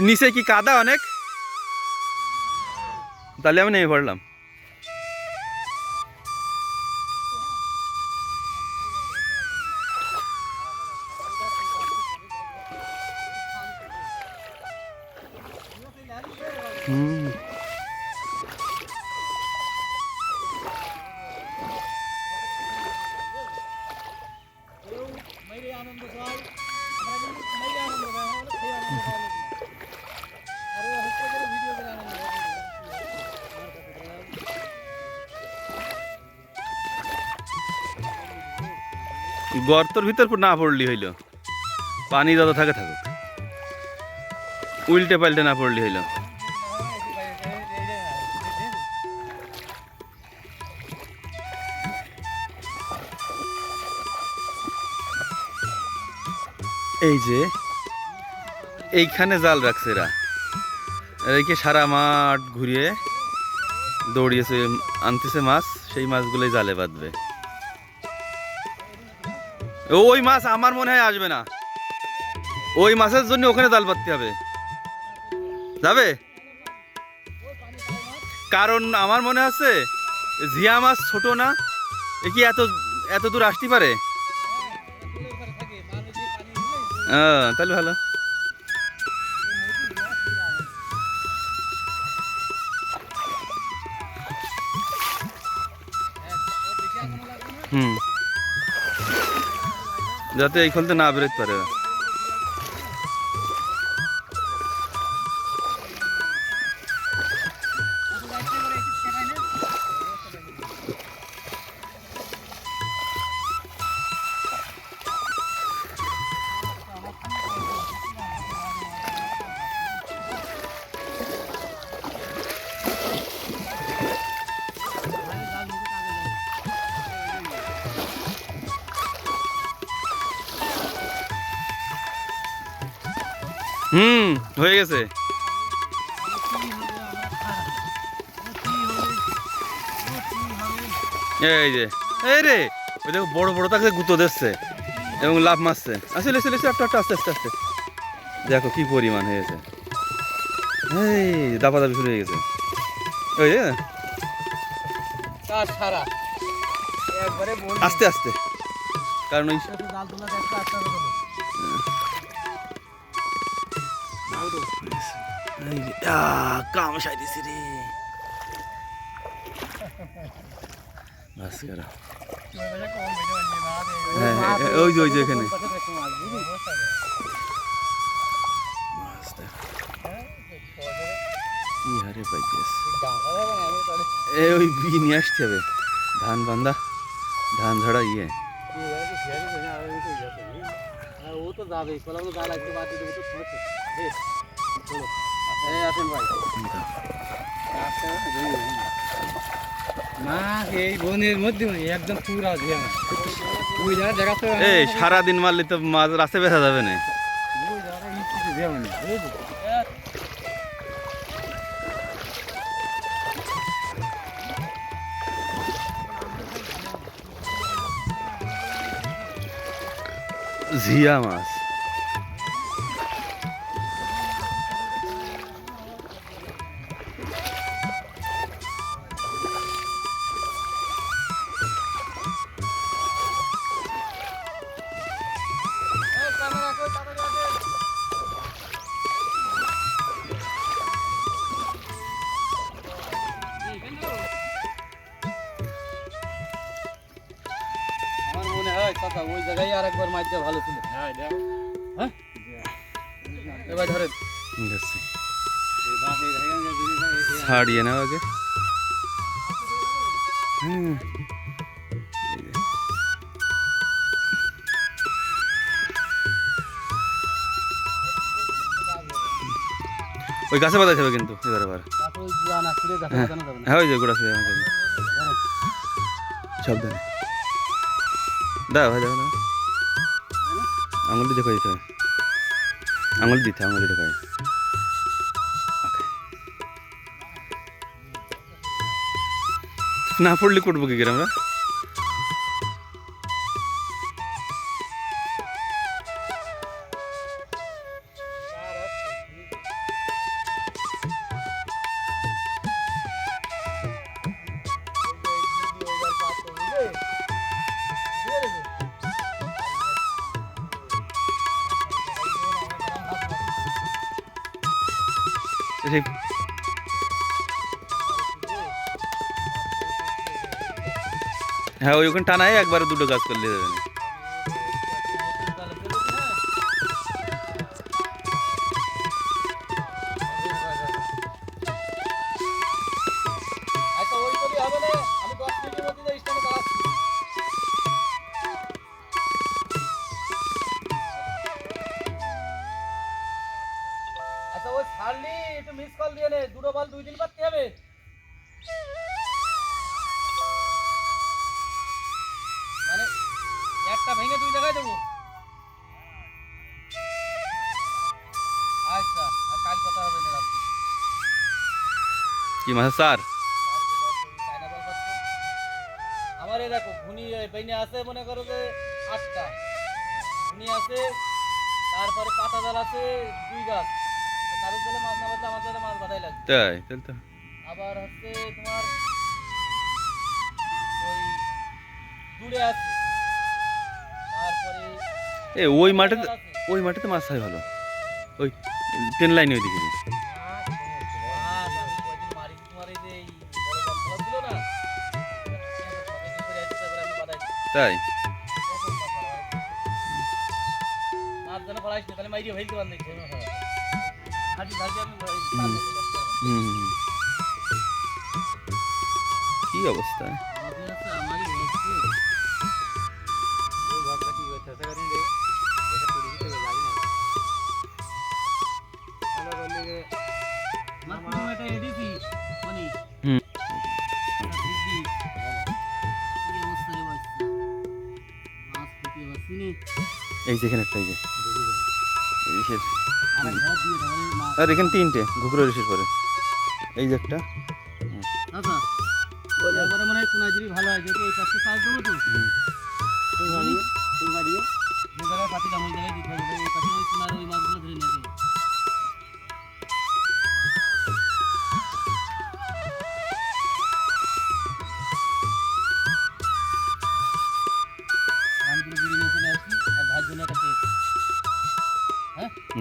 নিচে কি কাদা অনেক তাহলে আমি নেমে পড়লাম হুম গর্তর ভিতর না পড়লি হইল। পানি যত থাকে থাকুক। উল্টে পাল্টে না পড়লি হইল। এই যে, এইখানে জাল রাখছে এরা। এরাকে সারা মাঠ ঘুরিয়ে দৌড়িয়েছে, আনতেছে মাছ, সেই মাছগুলোই জালে বাঁধবে। ওই মাছ আমার মনে হয় আসবে না। ওই মাছের জন্য ওখানে জাল পাততে হবে। যাবে? কারণ আমার মনে আছে, জিয়া মাছ ছোট না, এ কি এত এত দূর আসতে পারে? হ্যাঁ তাহলে ভালো। হুম। যাতে এই খলতে না বেরোতে পারে। হুম, হয়ে গেছে। এই যে, এই রে, ওই দেখো বড় বড় তাকে গুঁতো দিচ্ছে এবং লাভ মারছে। আসলে আসলে একটা একটা আস্তে আস্তে আস্তে। দেখো কি পরিমাণ হয়েছে। এই দাপা দাপি শুরু হয়ে গেছে। ওই যে, আস্তে আস্তে। কারণ ওই কাম সাই দিছি রে ওই যে, ওই যে এখানে। কি হারে তাহলে এ ওই বি নিয়ে আসতে হবে ধান বান্ধা ধান ঝাড়া ইয়ে হ্যাঁ, ও তো যাবেই, কলাম তো যা লাগবে বাদ দিয়ে দেবো তো শুনেছো। বেশ, চলো। এই আসেন ভাই। সারাদিন মারলে তো মাছ রাস্তায় বেঁধা যাবে না ঝিয়া মাছ কথা ওই জায়গায় আর একবার দেওয়া ভালো ছিল। হ্যাঁ হ্যাঁ? এবার ধরেন। ছাড়িয়ে নাও আগে। হুম। ওই গাছে বাঁধা যাবে কিন্তু এবার আবার। হ্যাঁ। হ্যাঁ ওই যে গোড়া সাবধানে। দাও ভাই দেখো না আঙুল দিয়ে দেখো দিতে হবে আঙুল দিতে আঙুল দিতে ভাই না পড়লে করব কি আমরা? হ্যাঁ ওই ওখানে টানায় একবারে দুটো গাছ করলে যাবে একটা ভেঙে দুই জায়গায় দেবো। আচ্ছা আর কাল কথা হবে না রাত্রি। কি মাছ স্যার? আমার এই দেখো ঘুনি বেনে আছে মনে করো যে আটটা। ঘুনি আছে তারপরে পাতা জাল আছে দুই গাছ। কারোর জলে মাছ না বাঁধলে আমার জলে মাছ বাঁধাই লাগবে। তাই তাহলে তো। আবার হচ্ছে তোমার ওই দূরে আছে। এ, ওই মাঠে ওই মাঠে তো মাছ হয় ভালো। ওই ট্রেন লাইনে ওইদিকে মাছ আমি কয়দিন মারি এই যেখানে একটা এই যে। এই যে আর এখানে তিনটে ঘুঘুরের রিসের পরে। এই যে একটা। আচ্ছা, মনে হয় ভালো হয় যেহেতু এই পাশে চাষ দেবো তো। এই পাশে ওই কোনার ওই মাছগুলো ধরে নিয়ে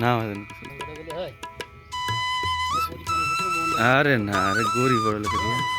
না আরে না আরে গরিব বড় লোকের।